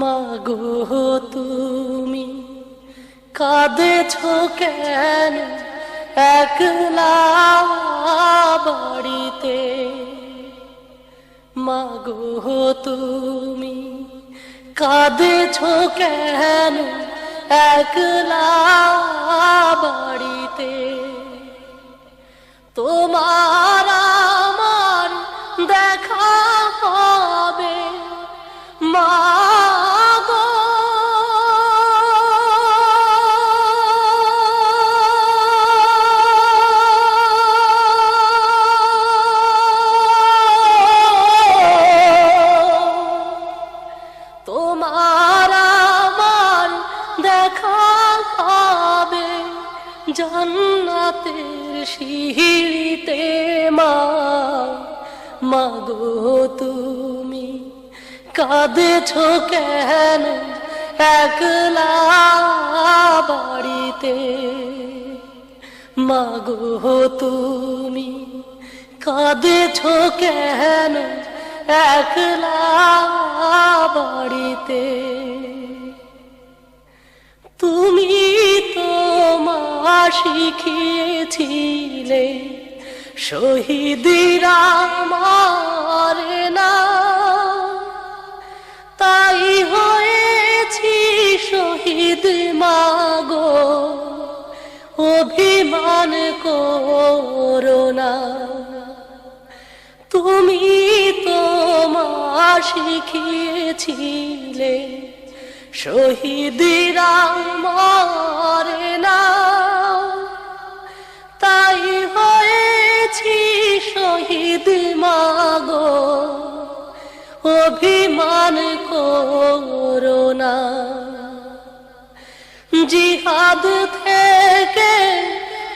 মাগো তুমি কাঁদেছ কেন একলা বাড়িতে? মাগো তুমি কাঁদেছ কেন একলা বাড়িতে? তোমার জান্নাতের সিঁড়িতে মা মাগো তুমি কাঁদেছ কেন একলা বাড়িতে? মাগো তুমি কাঁদেছ কেন একলা বাড়িতে? শিখিয়েছিলে শহীদিরা মারে না তাই হয়েছি শহীদ মাগো। অভিমান করোনা তুমি তো মা শিখিয়েছিলে। শহীদিরা মরে না মাগো অভিমান করোনা জিহাদ থেকে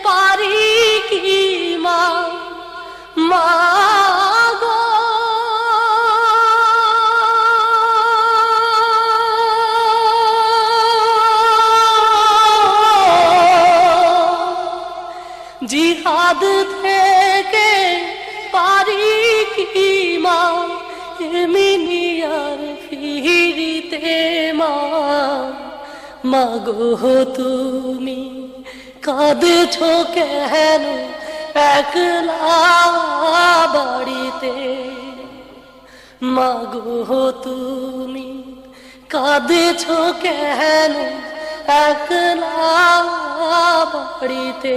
পারি কি মা? মাগো। জিহাদ থেকে মা এমিনিয়ার ফিরিতে মা। মাগো তুমি, কাঁদেছ কেন একলা বাড়িতে? মাগো তুমি, কাঁদেছ কেন একলা বাড়িতে?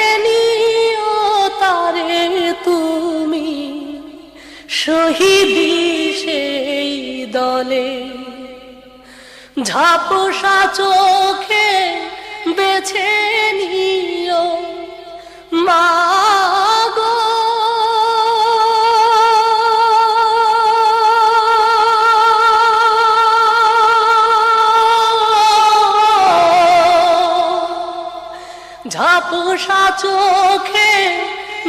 শহীদি সেই দলে। ঝাপসা চোখে বেছে নিও মাগো ঝাপসা চোখে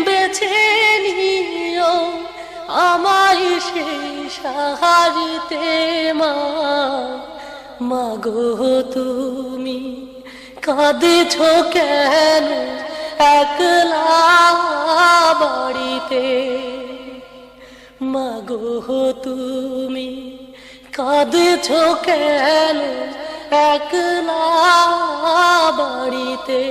বেছে নিও আমায় সেই সাহারিতে মা। মাগো, তুমি কাঁদেছ কেন একলা বাড়িতে? মাগো, তুমি কাঁদেছ কেন একলা বাড়িতে?